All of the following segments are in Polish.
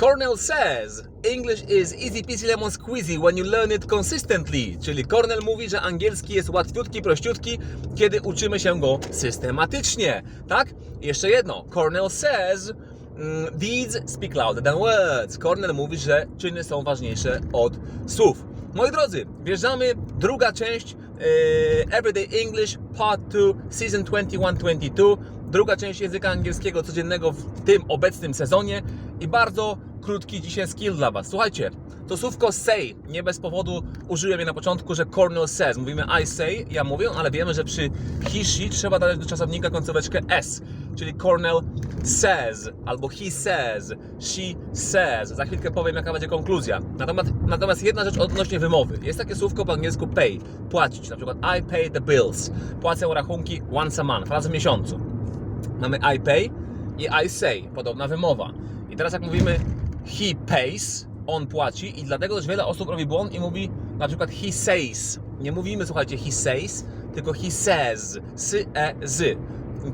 Cornell says English is easy peasy lemon squeezy when you learn it consistently. Czyli Cornell mówi, że angielski jest łatwiutki, prościutki, kiedy uczymy się go systematycznie. Tak? Jeszcze jedno. Cornell says mm, deeds speak louder than words. Cornell mówi, że czyny są ważniejsze od słów. Moi drodzy, wjeżdżamy druga część e, Everyday English Part 2 Season 21-22 druga część języka angielskiego codziennego w tym obecnym sezonie i bardzo krótki dzisiaj skill dla Was. Słuchajcie, to słówko say, nie bez powodu użyłem je na początku, że Cornell says. Mówimy I say, ja mówię, ale wiemy, że przy he, she trzeba dodać do czasownika końcóweczkę s, czyli Cornell says, albo he says, she says. Za chwilkę powiem, jaka będzie konkluzja. Natomiast, natomiast jedna rzecz odnośnie wymowy. Jest takie słówko po angielsku pay, płacić. Na przykład I pay the bills. Płacę rachunki once a month, raz w miesiącu. Mamy I pay i I say, podobna wymowa. I teraz jak mówimy he pays, on płaci i dlatego też wiele osób robi błąd i mówi na przykład he says. Nie mówimy, słuchajcie, he says, tylko he says, sy, e, z.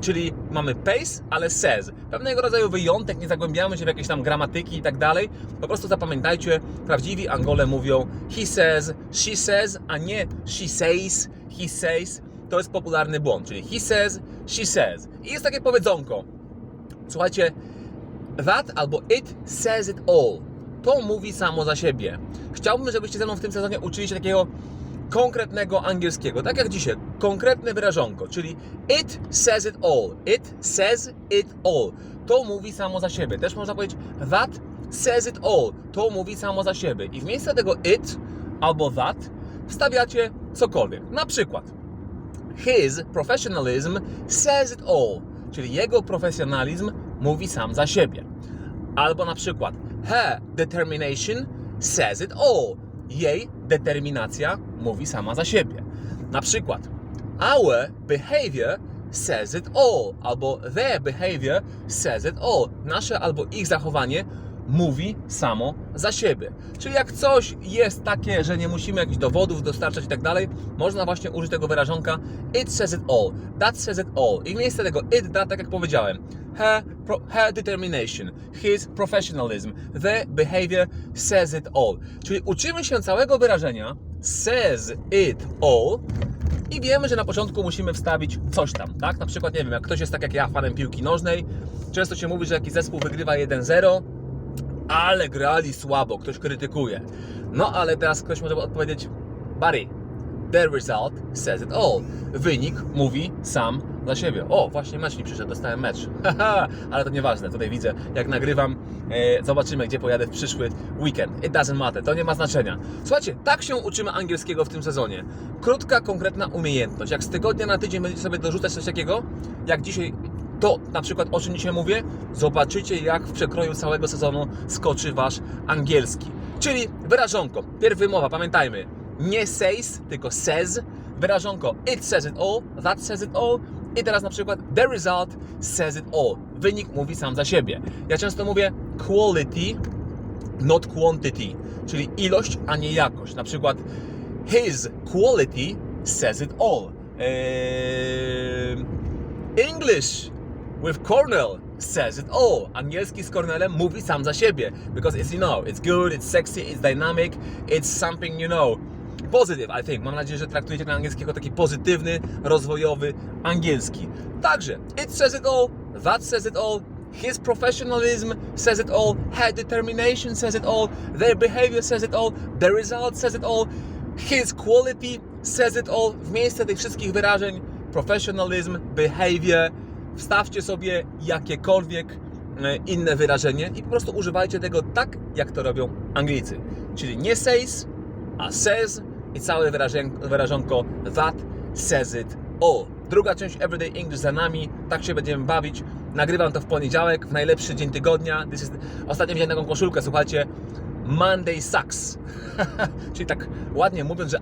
Czyli mamy pays, ale says. Pewnego rodzaju wyjątek, nie zagłębiamy się w jakieś tam gramatyki i tak dalej. Po prostu zapamiętajcie, prawdziwi Angole mówią he says, she says, a nie she says, he says. To jest popularny błąd, czyli he says, she says. I jest takie powiedzonko. Słuchajcie, that albo it says it all. To mówi samo za siebie. Chciałbym, żebyście ze mną w tym sezonie uczyli się takiego konkretnego angielskiego. Tak jak dzisiaj, konkretne wyrażonko, czyli it says it all. It says it all. To mówi samo za siebie. Też można powiedzieć that says it all. To mówi samo za siebie. I w miejsce tego it albo that wstawiacie cokolwiek. Na przykład His professionalism says it all, czyli jego profesjonalizm mówi sam za siebie. Albo na przykład her determination says it all. Jej determinacja mówi sama za siebie. Na przykład our behavior says it all, albo their behavior says it all. Nasze albo ich zachowanie mówi samo za siebie. Czyli jak coś jest takie, że nie musimy jakichś dowodów dostarczać i tak dalej, można właśnie użyć tego wyrażonka it says it all, that says it all. I miejsce tego it, that, tak jak powiedziałem, her, pro, her determination, his professionalism, their behavior says it all. Czyli uczymy się całego wyrażenia says it all i wiemy, że na początku musimy wstawić coś tam, tak? Na przykład, nie wiem, jak ktoś jest tak jak ja, fanem piłki nożnej, często się mówi, że jakiś zespół wygrywa 1-0, ale grali słabo, ktoś krytykuje. No ale teraz ktoś może odpowiedzieć, Barry, the result says it all. Wynik mówi sam za siebie. O, właśnie mecz mi przyszedł, dostałem mecz. Ale to nieważne, tutaj widzę, jak nagrywam, e, zobaczymy, gdzie pojadę w przyszły weekend. It doesn't matter, to nie ma znaczenia. Słuchajcie, tak się uczymy angielskiego w tym sezonie. Krótka, konkretna umiejętność. Jak z tygodnia na tydzień będziecie sobie dorzucać coś takiego, jak dzisiaj to na przykład o czym dzisiaj mówię, zobaczycie jak w przekroju całego sezonu skoczy Wasz angielski. Czyli wyrażonko, pierw wymowa, pamiętajmy, nie says, tylko says, wyrażonko it says it all, that says it all i teraz na przykład the result says it all. Wynik mówi sam za siebie. Ja często mówię quality, not quantity, czyli ilość, a nie jakość. Na przykład his quality says it all. Eee, English with Cornell says it all. Angielski z Cornelem mówi sam za siebie. Because it's, you know, it's good, it's sexy, it's dynamic, it's something, you know, positive, I think. Mam nadzieję, że traktujecie ten angielski jako taki pozytywny, rozwojowy angielski. Także, it says it all, that says it all, his professionalism says it all, her determination says it all, their behavior says it all, the result says it all, his quality says it all. W miejsce tych wszystkich wyrażeń, professionalism, behavior, wstawcie sobie jakiekolwiek e, inne wyrażenie i po prostu używajcie tego tak, jak to robią Anglicy. Czyli nie says, a says i całe wyrażonko that says it all. Druga część Everyday English za nami, tak się będziemy bawić. Nagrywam to w poniedziałek, w najlepszy dzień tygodnia. Is... Ostatnio wziąłem taką koszulkę, słuchajcie, Monday sucks. Czyli tak ładnie mówiąc, że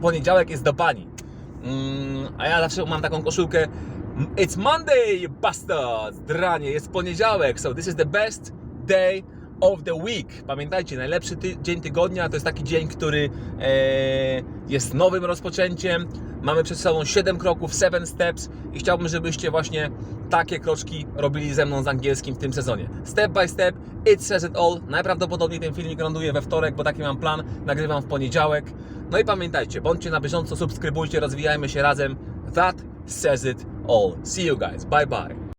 poniedziałek jest do bani. Mm, a ja zawsze mam taką koszulkę It's Monday, you bastards! Dranie, jest poniedziałek, so this is the best day of the week. Pamiętajcie, najlepszy ty- dzień tygodnia to jest taki dzień, który e, jest nowym rozpoczęciem. Mamy przed sobą 7 kroków, 7 steps i chciałbym, żebyście właśnie takie kroczki robili ze mną z angielskim w tym sezonie. Step by step, it says it all. Najprawdopodobniej ten filmik ląduje we wtorek, bo taki mam plan. Nagrywam w poniedziałek. No i pamiętajcie, bądźcie na bieżąco, subskrybujcie, rozwijajmy się razem. That says it all. See you guys. Bye bye.